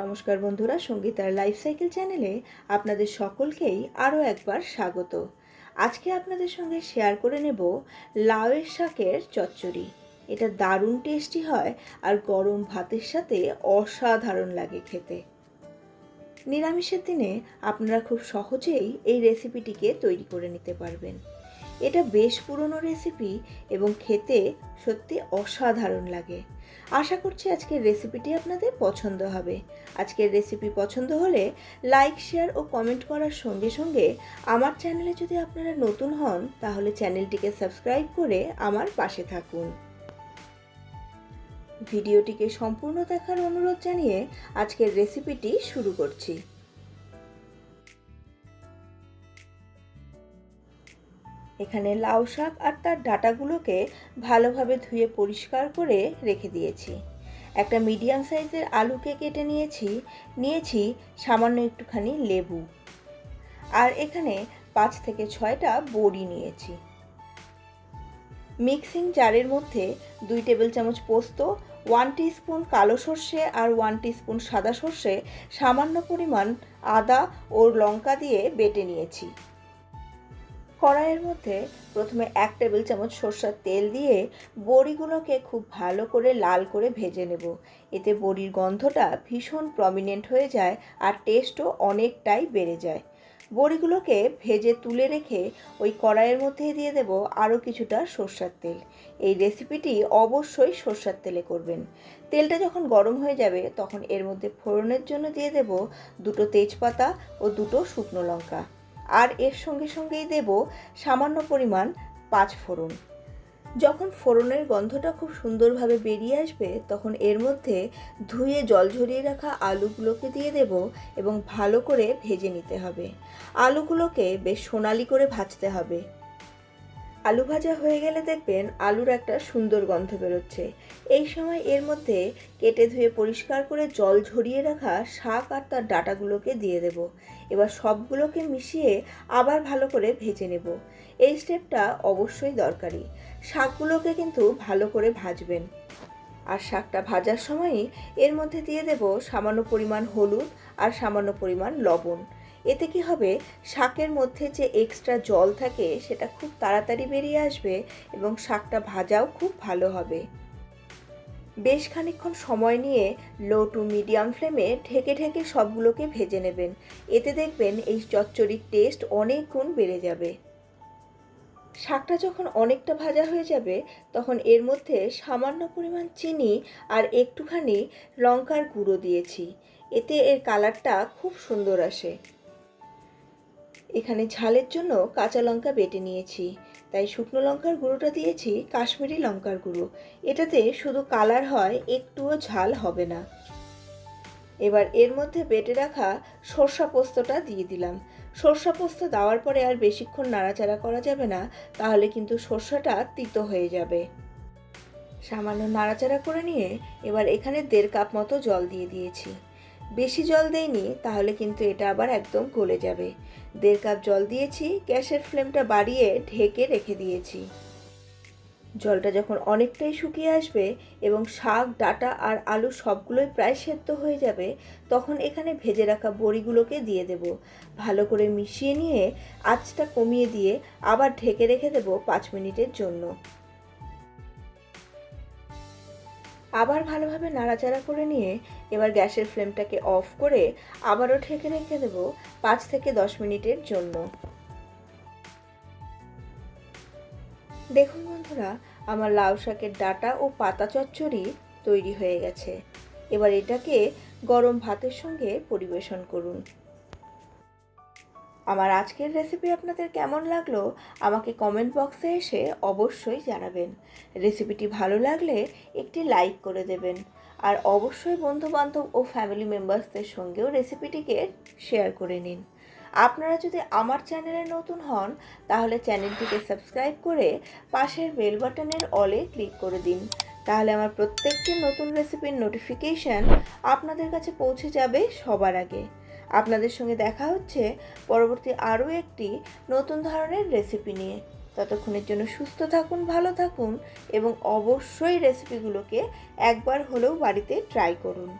নমস্কার বন্ধুরা, সঙ্গীতার life cycle চ্যানেলে আপনাদের সকলকেই আরও একবার স্বাগত। আজকে আপনাদের সঙ্গে শেয়ার করে নেব লাউয়ের শাকের চচ্চড়ি। এটা দারুণ টেস্টি হয় আর গরম ভাতের সাথে অসাধারণ লাগে খেতে। নিরামিষের দিনে আপনারা খুব সহজেই এই রেসিপিটিকে তৈরি করে নিতে পারবেন। এটা বেশ পুরনো রেসিপি এবং খেতে সত্যি অসাধারণ লাগে। আশা করছি আজকের রেসিপিটি আপনাদের পছন্দ হবে। আজকের রেসিপি পছন্দ হলে লাইক শেয়ার ও কমেন্ট করার সঙ্গে সঙ্গে আমার চ্যানেলে যদি আপনারা নতুন হন, তাহলে চ্যানেলটিকে সাবস্ক্রাইব করে আমার পাশে থাকুন। ভিডিওটিকে সম্পূর্ণ দেখার অনুরোধ জানিয়ে আজকের রেসিপিটি শুরু করছি। এখানে লাউ শাক আর তার ডাটাগুলোকে ভালোভাবে ধুয়ে পরিষ্কার করে রেখে দিয়েছি। একটা মিডিয়াম সাইজের আলুকে কেটে নিয়েছি নিয়েছি সামান্য একটুখানি লেবু। আর এখানে পাঁচ থেকে ছয়টা বড়ি নিয়েছি। মিক্সিং জারের মধ্যে দুই টেবিল চামচ পোস্ত, ওয়ান স্পুন কালো সর্ষে আর ওয়ান স্পুন সাদা সর্ষে সামান্য পরিমাণ আদা ও লঙ্কা দিয়ে বেটে নিয়েছি। কড়াইয়ের মধ্যে প্রথমে এক টেবিল চামচ সর্ষার তেল দিয়ে বড়িগুলোকে খুব ভালো করে লাল করে ভেজে নেব। এতে বড়ির গন্ধটা ভীষণ প্রমিনেন্ট হয়ে যায় আর টেস্টও অনেকটাই বেড়ে যায়। বড়িগুলোকে ভেজে তুলে রেখে ওই কড়াইয়ের মধ্যে দিয়ে দেব আরও কিছুটা সর্ষার তেল। এই রেসিপিটি অবশ্যই সর্ষার তেলে করবেন। তেলটা যখন গরম হয়ে যাবে, তখন এর মধ্যে ফোড়নের জন্য দিয়ে দেব দুটো তেজপাতা ও দুটো শুকনো লঙ্কা। আর এর সঙ্গে সঙ্গেই দেব সামান্য পরিমাণ পাঁচ ফোড়ন। যখন ফোড়নের গন্ধটা খুব সুন্দরভাবে বেরিয়ে আসবে, তখন এর মধ্যে ধুয়ে জল ঝরিয়ে রাখা আলুগুলোকে দিয়ে দেব এবং ভালো করে ভেজে নিতে হবে। আলুগুলোকে বেশ সোনালি করে ভাজতে হবে। আলু ভাজা হয়ে গেলে দেখবেন আলুর একটা সুন্দর গন্ধ বেরোচ্ছে। এই সময় এর মধ্যে কেটে ধুয়ে পরিষ্কার করে জল ঝরিয়ে রাখা শাক আর তার ডাটাগুলোকে দিয়ে দেব। এবার সবগুলোকে মিশিয়ে আবার ভালো করে ভেজে নেব। এই স্টেপটা অবশ্যই দরকারি। শাকগুলোকে কিন্তু ভালো করে ভাজবেন। আর শাকটা ভাজার সময়ই এর মধ্যে দিয়ে দেব সামান্য পরিমাণ হলুদ আর সামান্য পরিমাণ লবণ। এতে কি হবে? শাকের মধ্যে যে এক্সট্রা জল থাকে, সেটা খুব তাড়াতাড়ি বেরিয়ে আসবে এবং শাকটা ভাজাও খুব ভালো হবে। বেশ খানিক্ষণ সময় নিয়ে লো টু মিডিয়াম ফ্লেমে ঢেকে ঢেকে সবগুলোকে ভেজে নেবেন। এতে দেখবেন এই চচ্চড়ির টেস্ট অনেক গুণ বেড়ে যাবে। শাকটা যখন অনেকটা ভাজা হয়ে যাবে, তখন এর মধ্যে সামান্য পরিমাণ চিনি আর একটুখানি লঙ্কার গুঁড়ো দিয়েছি। এতে এর কালারটা খুব সুন্দর আসে। এখানে ঝালের জন্য কাঁচা লঙ্কা বেটে নিয়েছি। তাই শুকনো লঙ্কার গুঁড়োটা দিয়েছি কাশ্মীরি লঙ্কার গুঁড়ো। এটাতে শুধু কালার হয়, একটুও ঝাল হবে না। এবার এর মধ্যে বেটে রাখা সর্ষা পোস্তটা দিয়ে দিলাম। সর্ষা পোস্ত দেওয়ার পরে আর বেশিক্ষণ নাড়াচাড়া করা যাবে না, তাহলে কিন্তু সর্ষাটা তিতো হয়ে যাবে। সামান্য নাড়াচাড়া করে নিয়ে এবার এখানে দেড় কাপ মতো জল দিয়ে দিয়েছি। বেশি জল দেইনি তাহলে কিন্তু এটা আবার একদম গলে যাবে। দেড় কাপ জল দিয়েছি, গ্যাসের ফ্লেমটা বাড়িয়ে ঢেকে রেখে দিয়েছি। জলটা যখন অনেকটাই শুকিয়ে আসবে এবং শাক, ডাটা আর আলু সবগুলোই প্রায় সেদ্ধ হয়ে যাবে, তখন এখানে ভেজে রাখা বড়িগুলোকে দিয়ে দেব। ভালো করে মিশিয়ে নিয়ে আঁচটা কমিয়ে দিয়ে আবার ঢেকে রেখে দেব পাঁচ মিনিটের জন্য। আবার ভালোভাবে নাড়াচাড়া করে নিয়ে এবার গ্যাসের ফ্লেমটাকে অফ করে আবারও ঢেকে রেখে দেব পাঁচ থেকে দশ মিনিটের জন্য। দেখুন বন্ধুরা, আমার লাউ শাকের ডাটা ও পাতা চচ্চড়ি তৈরি হয়ে গেছে। এবার এটাকে গরম ভাতের সঙ্গে পরিবেশন করুন। আমার আজকের রেসিপি আপনাদের কেমন লাগল, আমাকে কমেন্ট বক্সে এসে অবশ্যই জানাবেন। রেসিপিটি ভালো লাগলে একটি লাইক করে দেবেন। আর অবশ্যই বন্ধুবান্ধব ও ফ্যামিলি মেম্বার্সদের সঙ্গেও রেসিপিটিকে শেয়ার করে নিন। আপনারা যদি আমার চ্যানেলে নতুন হন, তাহলে চ্যানেলটিকে সাবস্ক্রাইব করে পাশের বেল বাটনের অলে ক্লিক করে দিন। তাহলে আমার প্রত্যেকটি নতুন রেসিপির নোটিফিকেশান আপনাদের কাছে পৌঁছে যাবে সবার আগে। আপনাদের সঙ্গে দেখা হচ্ছে পরবর্তী আরও একটি নতুন ধরনের রেসিপি নিয়ে। ততক্ষণের জন্য সুস্থ থাকুন, ভালো থাকুন এবং অবশ্যই রেসিপিগুলোকে একবার হলেও বাড়িতে ট্রাই করুন।